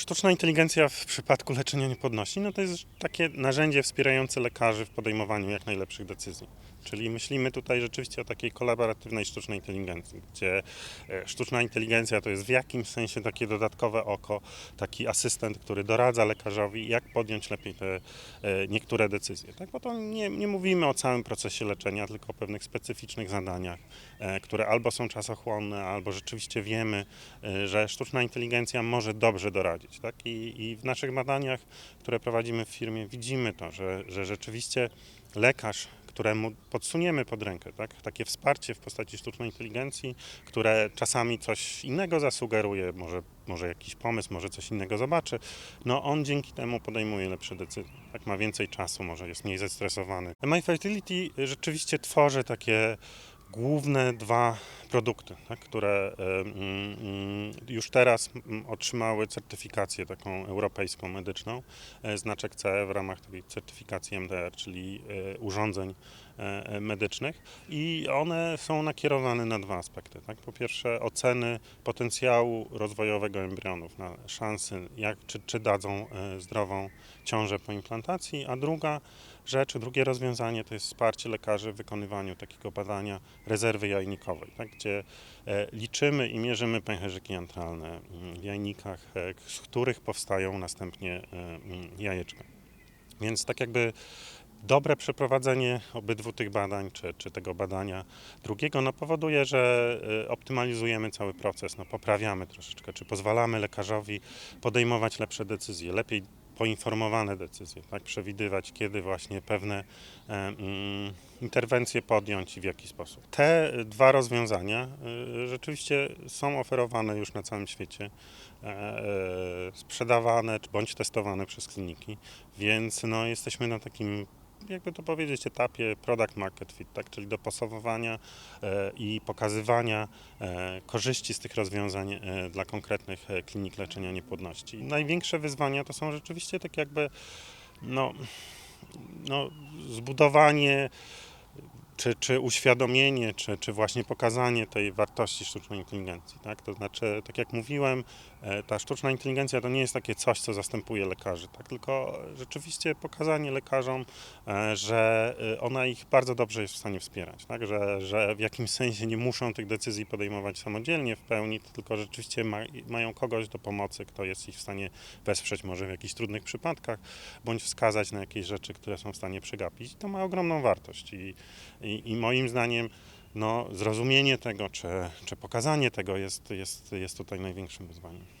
Sztuczna inteligencja w przypadku leczenia niepłodności no to jest takie narzędzie wspierające lekarzy w podejmowaniu jak najlepszych decyzji. Czyli myślimy tutaj rzeczywiście o takiej kolaboratywnej sztucznej inteligencji, gdzie e, sztuczna inteligencja to jest w jakimś sensie takie dodatkowe oko, taki asystent, który doradza lekarzowi, jak podjąć lepiej te e, niektóre decyzje. Tak? Bo to nie, nie mówimy o całym procesie leczenia, tylko o pewnych specyficznych zadaniach, e, które albo są czasochłonne, albo rzeczywiście wiemy, że sztuczna inteligencja może dobrze doradzić. Tak? I, I w naszych badaniach, które prowadzimy w firmie, widzimy to, że, że rzeczywiście lekarz, któremu podsuniemy pod rękę tak? takie wsparcie w postaci sztucznej inteligencji, które czasami coś innego zasugeruje, może, może jakiś pomysł, może coś innego zobaczy, no on dzięki temu podejmuje lepsze decyzje. Tak? Ma więcej czasu, może jest mniej zestresowany. My Fertility rzeczywiście tworzy takie główne dwa produkty, tak, które e, mm, mm, już teraz mm, otrzymały certyfikację taką europejską medyczną, e, znaczek CE w ramach tej certyfikacji MDR, czyli e, urządzeń medycznych i one są nakierowane na dwa aspekty. Tak? Po pierwsze oceny potencjału rozwojowego embrionów, na szansy, jak, czy, czy dadzą e, zdrową ciążę po implantacji, a druga rzecz, drugie rozwiązanie to jest wsparcie lekarzy w wykonywaniu takiego badania rezerwy jajnikowej, tak, gdzie e, liczymy i mierzymy pęcherzyki antralne mm, w jajnikach, e, z których powstają następnie e, mm, jajeczka. Więc tak jakby dobre przeprowadzenie obydwu tych badań, czy, czy tego badania drugiego, no powoduje, że e, optymalizujemy cały proces, no poprawiamy troszeczkę, czy pozwalamy lekarzowi podejmować lepsze decyzje, lepiej poinformowane decyzje, tak, przewidywać, kiedy właśnie pewne e, mm, interwencje podjąć i w jaki sposób. Te dwa rozwiązania e, rzeczywiście są oferowane już na całym świecie, e, sprzedawane bądź testowane przez kliniki, więc no, jesteśmy na takim jakby to powiedzieć, etapie product market fit, tak? czyli dopasowywania e, i pokazywania e, korzyści z tych rozwiązań e, dla konkretnych klinik leczenia niepłodności. Największe wyzwania to są rzeczywiście tak jakby no, no, zbudowanie czy, czy uświadomienie, czy, czy właśnie pokazanie tej wartości sztucznej inteligencji. Tak? To znaczy, tak jak mówiłem, e, ta sztuczna inteligencja to nie jest takie coś, co zastępuje lekarzy, tak? tylko rzeczywiście pokazanie lekarzom, e, że e, ona ich bardzo dobrze jest w stanie wspierać, tak? że, że w jakimś sensie nie muszą tych decyzji podejmować samodzielnie w pełni, tylko rzeczywiście ma, mają kogoś do pomocy, kto jest ich w stanie wesprzeć może w jakichś trudnych przypadkach, bądź wskazać na jakieś rzeczy, które są w stanie przegapić. To ma ogromną wartość i, i, i moim zdaniem no, zrozumienie tego, czy, czy pokazanie tego jest, jest, jest tutaj największym wyzwaniem.